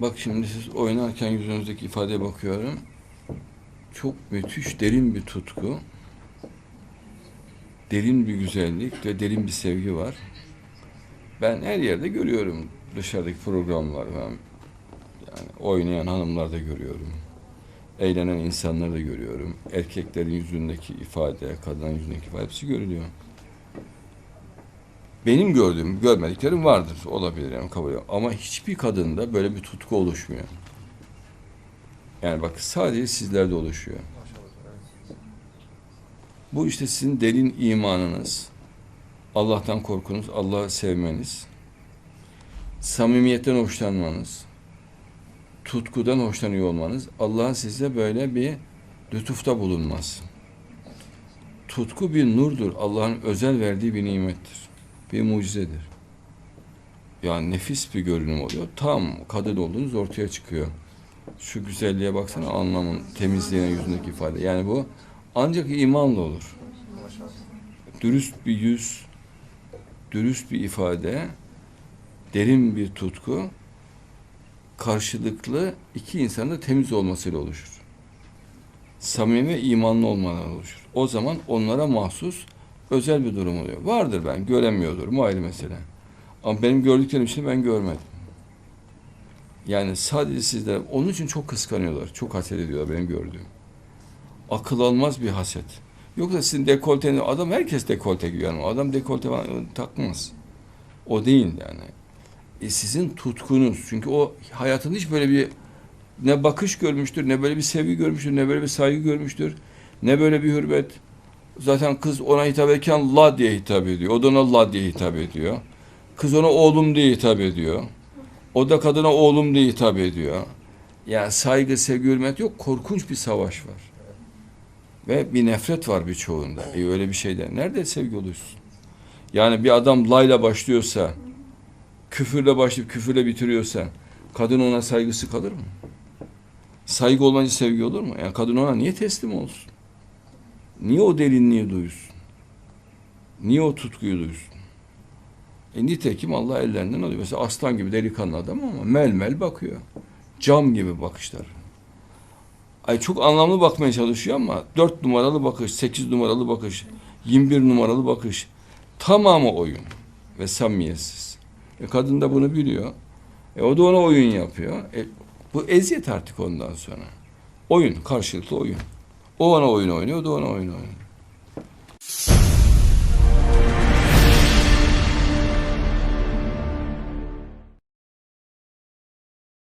Bak şimdi siz oynarken yüzünüzdeki ifadeye bakıyorum. Çok müthiş, derin bir tutku. Derin bir güzellik ve derin bir sevgi var. Ben her yerde görüyorum dışarıdaki programlar falan. Yani oynayan hanımlar da görüyorum. Eğlenen insanları da görüyorum. Erkeklerin yüzündeki ifade, kadının yüzündeki ifade hepsi görülüyor. Benim gördüğüm, görmediklerim vardır. Olabilir yani kabul ediyorum. Ama hiçbir kadında böyle bir tutku oluşmuyor. Yani bak sadece sizlerde oluşuyor. Bu işte sizin derin imanınız, Allah'tan korkunuz, Allah'ı sevmeniz, samimiyetten hoşlanmanız, tutkudan hoşlanıyor olmanız, Allah'ın size böyle bir lütufta bulunması. Tutku bir nurdur. Allah'ın özel verdiği bir nimettir. Bir mucizedir. Yani nefis bir görünüm oluyor. Tam kadın olduğunuz ortaya çıkıyor. Şu güzelliğe baksana anlamın, temizliğine, yüzündeki ifade. Yani bu ancak imanla olur. Dürüst bir yüz, dürüst bir ifade, derin bir tutku, karşılıklı iki insanın da temiz olmasıyla oluşur. Samimi imanlı olmadan oluşur. O zaman onlara mahsus özel bir durum oluyor. Vardır ben, göremiyordur, mu ayrı mesele. Ama benim gördüklerim için ben görmedim. Yani sadece sizler, onun için çok kıskanıyorlar, çok haset ediyorlar benim gördüğüm. Akıl almaz bir haset. Yoksa sizin dekolteniz, adam herkes dekolte giyiyor. Yani adam dekolte falan takmaz. O değil yani. E sizin tutkunuz, çünkü o hayatında hiç böyle bir ne bakış görmüştür, ne böyle bir sevgi görmüştür, ne böyle bir saygı görmüştür, ne böyle bir hürmet. Zaten kız ona hitap ederken la diye hitap ediyor. O da ona la diye hitap ediyor. Kız ona oğlum diye hitap ediyor. O da kadına oğlum diye hitap ediyor. Yani saygı, sevgi, hürmet yok. Korkunç bir savaş var. Ve bir nefret var birçoğunda. E öyle bir şeyden. Nerede sevgi olursun? Yani bir adam layla başlıyorsa, küfürle başlayıp küfürle bitiriyorsa, kadın ona saygısı kalır mı? Saygı olmayınca sevgi olur mu? Yani kadın ona niye teslim olsun? Niye o derinliği duysun? Niye o tutkuyu duysun? E nitekim Allah ellerinden alıyor. Mesela aslan gibi delikanlı adam ama mel mel bakıyor. Cam gibi bakışlar. Ay çok anlamlı bakmaya çalışıyor ama dört numaralı bakış, sekiz numaralı bakış, 21 numaralı bakış tamamı oyun ve samimiyetsiz. E kadın da bunu biliyor. E o da ona oyun yapıyor. E bu eziyet artık ondan sonra. Oyun, karşılıklı oyun. O ona oyun oynuyor, o da ona oyun oynuyor.